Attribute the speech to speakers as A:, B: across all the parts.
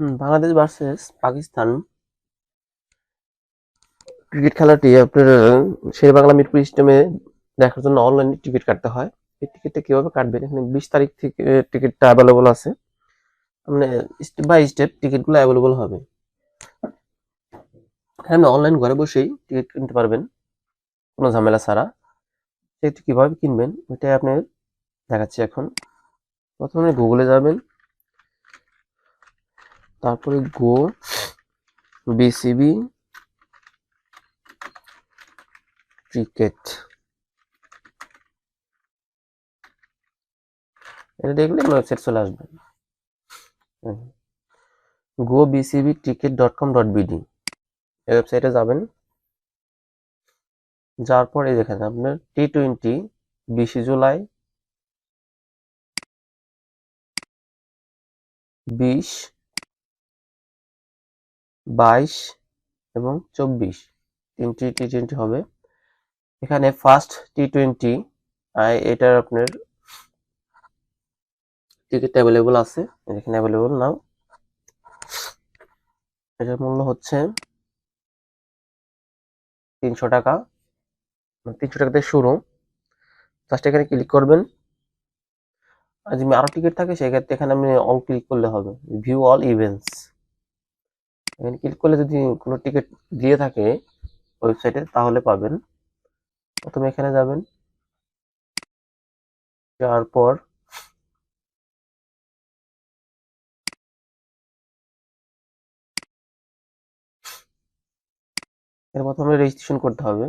A: Bangladesh versus Pakistan. Cricket খেলাটি আপনার শের বাংলা মিরপুর স্টেডিয়ামে দেখার জন্য অনলাইনে টিকিট কাটতে হয়। এই টিকিটটা কীভাবে কাটবেন? এখানে বিশ তারিখ থেকে টিকিটটা অ্যাভেলেবল আছে। মানে স্টেপ বাই স্টেপ টিকিটগুলো অ্যাভেলেবল হবে। আপনি অনলাইন ঘরে বসেই টিকিট কিনতে পারবেন। কোনো ঝামেলা ছাড়া। সেটি কীভাবে কিনবেন? ওইটাই আপনি দেখাচ্ছি এখন। প্রথমে গুগলে যাবেন। তারপরে গো বিসিবি, ক্রিকেট। এটা দেখলে ওয়েবসাইট চলে আসবে। Go BCB ticket dot com dot BD. এই ওয়েবসাইটে যাবেন। যাওয়ার পর দেখেন, আপনার টি টোয়েন্টি বিশে জুলাই, বিশ বাইশ এবং চব্বিশ। তিনটি টি টোয়েন্টি হবে। এখানে ফার্স্ট টি টোয়েন্টি এটার আপনার টিকিট অ্যাভেলেবল আছে। এখানে অ্যাভেলেবল নাও এটার মূল্য হচ্ছে তিনশো টাকা। তিনশো টাকা থেকে শুরু। জাস্ট এখানে ক্লিক করবেন। আর যদি আরও টিকিট থাকে, সেক্ষেত্রে এখানে আপনি অল ক্লিক করলে হবে। ভিউ অল ইভেন্টস এখানে ক্লিক করলে যদি কোনো টিকিট দিয়ে থাকে ওয়েবসাইটে তাহলে পাবেন। প্রথমে এখানে যাবেন। যাওয়ার পর এর প্রথমে রেজিস্ট্রেশন করতে হবে।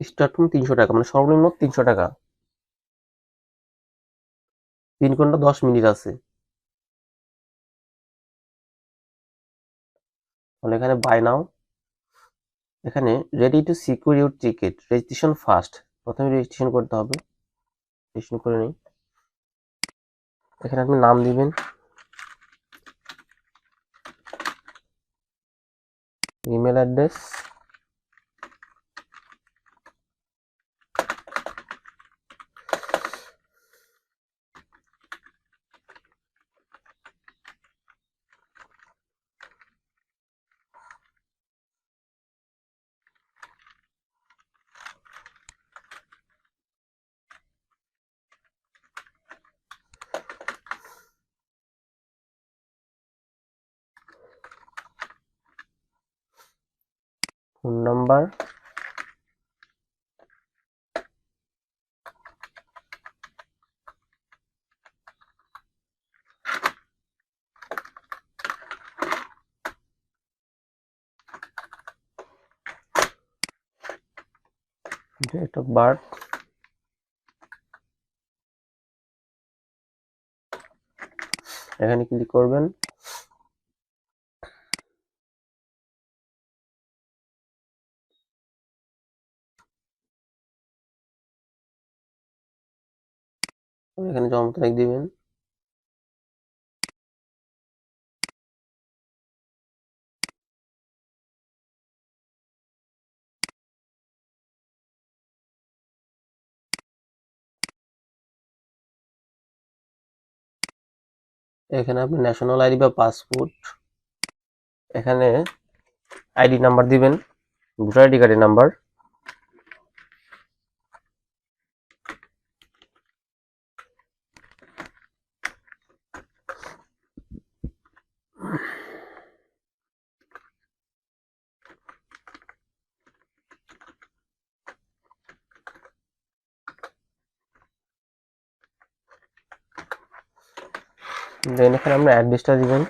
A: স্টার্টিং তিনশো টাকা মানে সর্বনিম্ন তিনশো টাকা। তিন ঘণ্টা দশ মিনিট আছে। এখানে বাই নাও এখানে ready to secure your ticket registration first প্রথমে রেজিস্ট্রেশন করতে হবে। রেজিস্ট্রেশন করে নিই। এখানে আপনি নাম দিবেন। Email address phone number. Date of birth. এখানে ক্লিক করবেন। এখানে জন্ম তারিখ দিবেন। এখানে আপনি ন্যাশনাল আইডি বা পাসপোর্ট এখানে আইডি নাম্বার দিবেন, ভোটার আইডি কার্ডের নাম্বার দেন এখানে আপনার অ্যাড্রেসটা দিবেন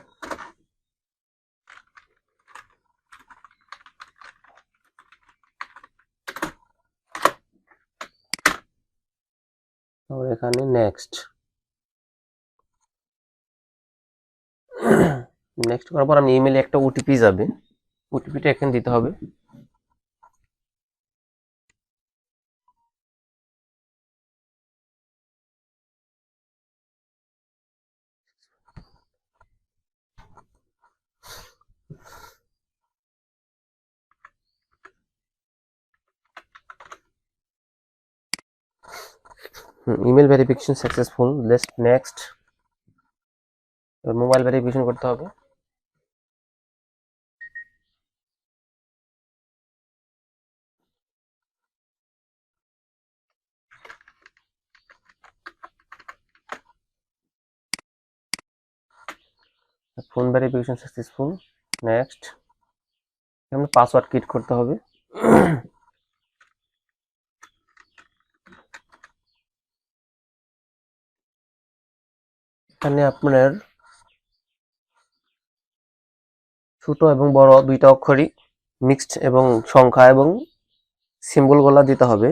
A: তারপর এখানে নেক্সট নেক্সট করার পর আপনি ইমেলে একটা ওটিপি যাবে। ওটিপিটা এখানে দিতে হবে। ইমেল ভেরিফিকেশন সাকসেসফুল লেস্ট নেক্সট মোবাইল ভেরিফিকেশন করতে হবে ফোন ভেরিফিকেশন সাকসেসফুল নেক্সট এখানে পাসওয়ার্ড ক্রিয়েট করতে হবে এখানে আপনার ছোট এবং বড় দুইটা অক্ষরই মিক্সড এবং সংখ্যা এবং সিম্বলগুলো দিতে হবে।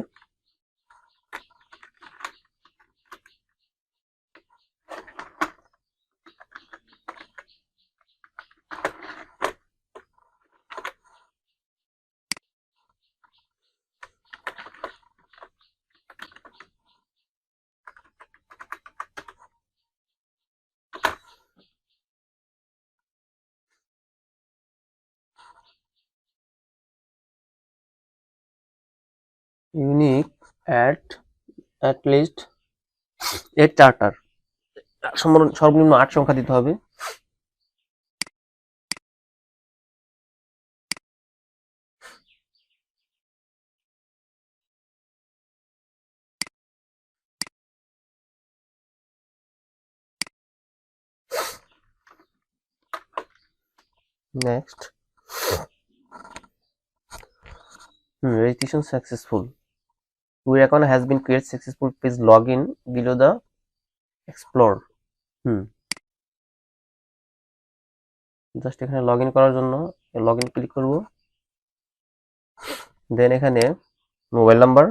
A: ইউনিক অ্যাট অ্যাট লিস্ট এর চার্টার সর্বনিম্ন আট সংখ্যা দিতে হবে। Next. Hmm, registration successful. Your account has been created successful please log in below the explore hmm just এখানে লগ ইন করার জন্য লগ ইন ক্লিক করব দেন এখানে মোবাইল নাম্বার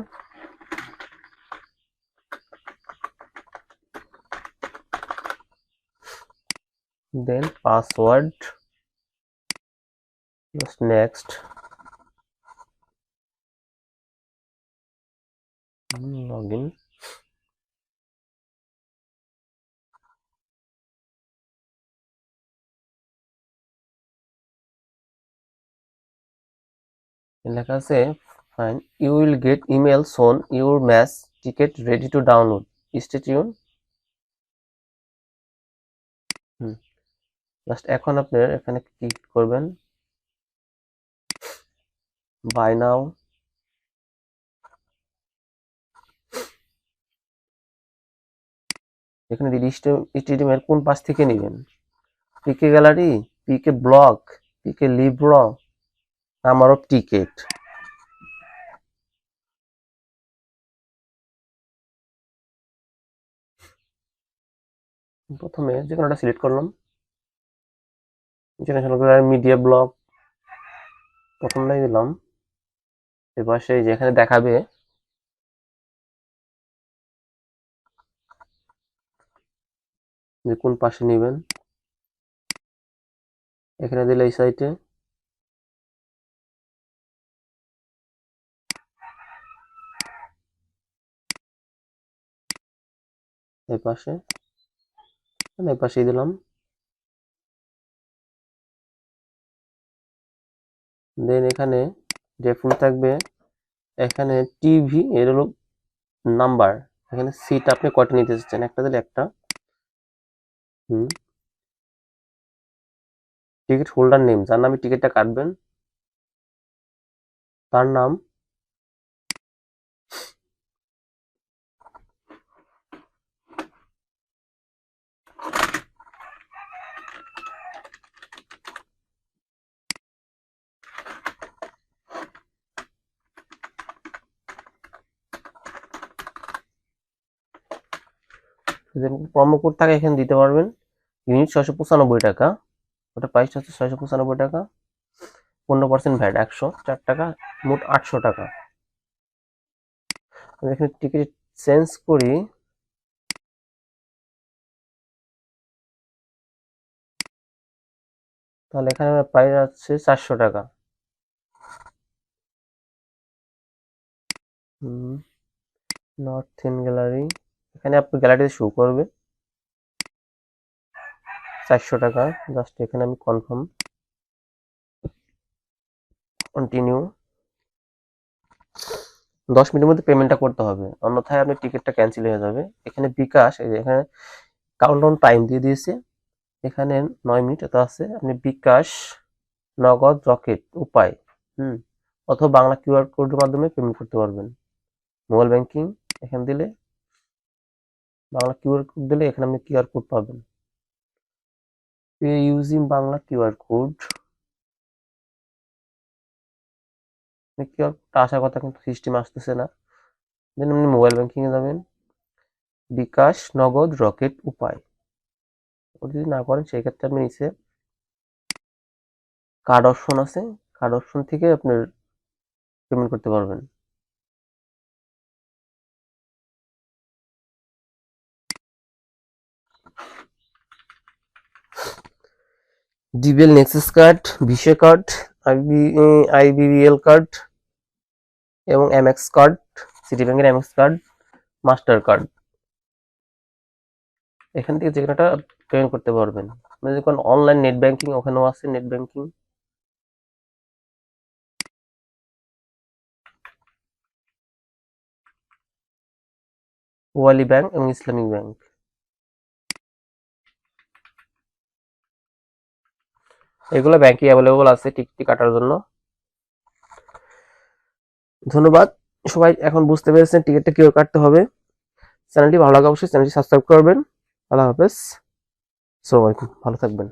A: দেন পাসওয়ার্ড just next login লেখা আছে fine you will get email soon your match ticket ready to download stay tuned hmm. Just এখন আপনার এখানে ক্লিক করবেন? বাই নাও এখানে স্টেডিয়াম এর কোন পাশ থেকে নেবেন? পিকে গ্যালারি পিকে ব্লগ পিকে লিব্র আমারও টিকেট প্রথমে যে কোনোটা সিলেক্ট করলাম ইন্টারন্যাশনাল গ্যালারি মিডিয়া ব্লক প্রথমটাই দিলাম। এবার সেই যেখানে দেখাবে যে কোন পাশে নেবেন? এখানে দিলে এই সাইটে এই পাশে। এই পাশেই দিলাম। দেন এখানে যে ফুল থাকবে, এখানে টিভি, এর হলো নাম্বার। এখানে সিট আপনি কটা নিতে চাচ্ছেন? একটা দিলে একটা। হুম। টিকিট হোল্ডার নেম যার নামে টিকিটটা কাটবেন। তার নাম? প্রোমো কোড থাকে, এখানে দিতে পারবেন। ইউনিট ছয়শো পঁচানব্বই টাকা। ওটা প্রাইসটা হচ্ছে ছয়শো পঁচানব্বই টাকা। পনেরো পার্সেন্ট ভ্যাট একশো, চার টাকা, মোট আটশো টাকা। আমি এখানে টিকিট চেঞ্জ করি। তাহলে এখানে আমার প্রাইস আছে চারশো টাকা। নর্থ ইন গ্যালারি এখানে আপনি গ্যালারিতে শো করবে। চারশো টাকা। জাস্ট এখানে আমি কনফার্ম কন্টিনিউ দশ মিনিটের মধ্যে পেমেন্টটা করতে হবে। অন্যথায় আপনার টিকিটটা ক্যান্সেল হয়ে যাবে। এখানে বিকাশ, এই যে এখানে কাউন্টডাউন টাইম দিয়ে দিয়েছে। এখানে নয় মিনিট এত আছে। আপনি বিকাশ, নগদ, রকেট, উপায়, হুম, অথবা বাংলা কিউআর কোডের মাধ্যমে পেমেন্ট করতে পারবেন। মোবাইল ব্যাংকিং এখানে দিলে, বাংলা কিউআর কোড দিলে এখানে আপনি কিউআর কোড পাবেন। Pay using Bangla QR code QR কোডটা আসার কথা কিন্তু সিস্টেম আসতেছে না। দেন আপনি মোবাইল ব্যাংকিং এ যাবেন। বিকাশ নগদ রকেট উপায়। ওটা যদি না করেন সেই ক্ষেত্রে আপনি নিচে কার্ড অপশন আছে। কার্ড অপশন থেকে আপনার পেমেন্ট করতে পারবেন। DBL Nexus card Visa card IB IBBL card এবং এমএক্স কার্ড সিটি ব্যাংকের এমএক্স কার্ড মাস্টার কার্ড এখান থেকে যে কোনো একটা পেমেন্ট করতে পারবেন। মানে যখন অনলাইন নেট ব্যাংকিং ওখানেও আছে নেট ব্যাংকিং ওয়ালি ব্যাংক এবং ইসলামিক ব্যাংক এগুলো ব্যাংকে অ্যাভেলেবল আছে টিকিট কাটার জন্য। ধন্যবাদ। সবাই এখন বুঝতে পেরেছেন টিকিটটা কীভাবে কাটতে হবে। চ্যানেলটি ভালো লাগে অবশ্যই চ্যানেলটি সাবস্ক্রাইব করবেন। আল্লাহ হাফেজ। সালামালাইকুম ভালো থাকবেন।